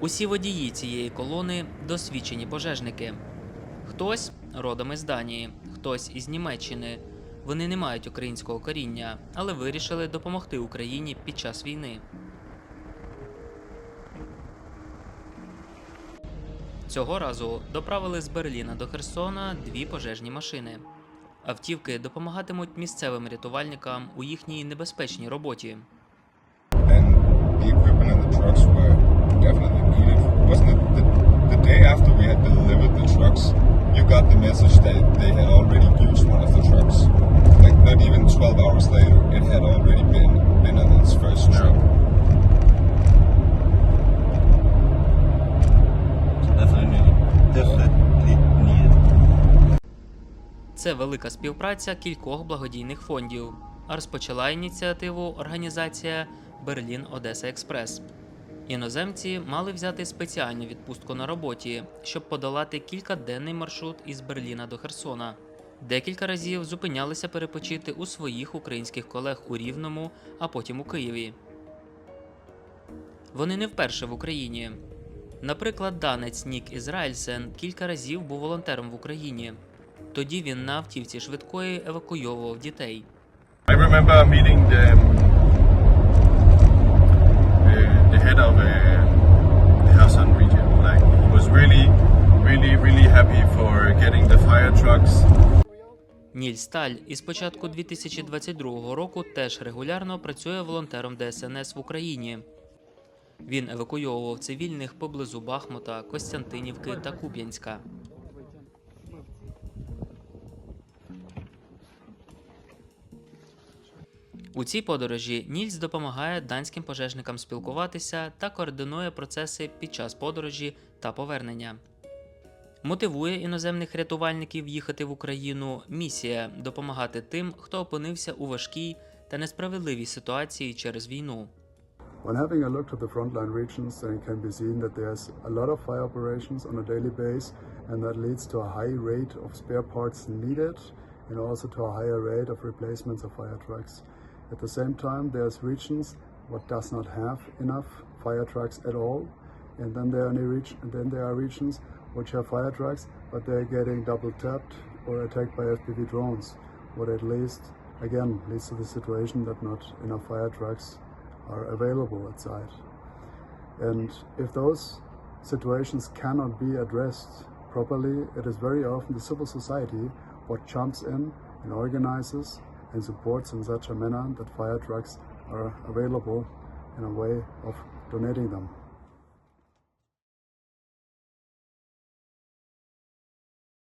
Усі водії цієї колони досвідчені пожежники. Хтось родом із Данії, хтось із Німеччини. Вони не мають українського коріння, але вирішили допомогти Україні під час війни. Цього разу доправили з Берліна до Херсона дві пожежні машини. Автівки допомагатимуть місцевим рятувальникам у їхній небезпечній роботі. and the equipment and the trucks were definitely needed. Wasn't it the, the day after we had delivered the trucks, you got the message that they had already used one of the trucks? Like not even 12 hours later, it had already been been on its first trip. Definitely, definitely needed. Це велика співпраця кількох благодійних фондів. А розпочала ініціативу організація Берлін Одеса Експрес. Іноземці мали взяти спеціальну відпустку на роботі, щоб подолати кількаденний маршрут із Берліна до Херсона. Декілька разів зупинялися перепочити у своїх українських колег у Рівному, а потім у Києві. Вони не вперше в Україні. Наприклад, данець Нік Ізраїльсен кілька разів був волонтером в Україні. Тоді він на автівці швидкої евакуйовував дітей. I remember meeting the the, the head of uh, the Kherson region. Like he was really, really, really happy for getting the fire trucks. Ніль Сталь із початку 2022 року теж регулярно працює волонтером ДСНС в Україні. Він евакуйовував цивільних поблизу Бахмута, Костянтинівки та Куп'янська. У цій подорожі Нільс допомагає данським пожежникам спілкуватися та координує процеси під час подорожі та повернення. Мотивує іноземних рятувальників їхати в Україну місія допомагати тим, хто опинився у важкій та несправедливій ситуації через війну. When having a look to the frontline regions, then it can be seen that there's a lot of fire operations on a daily base, and that leads to a high rate of spare parts needed, and also to a higher rate of replacements of fire trucks. At the same time, there's regions what does not have enough fire trucks at all, and then there are then there are regions which have fire trucks, but they're getting double tapped or attacked by FPV drones, what at least again leads to the situation that not enough fire trucks are available at site. And if those situations cannot be addressed properly, it is very often the civil society what jumps in and organizes and supports in such a manner that fire trucks are available in a way of donating them.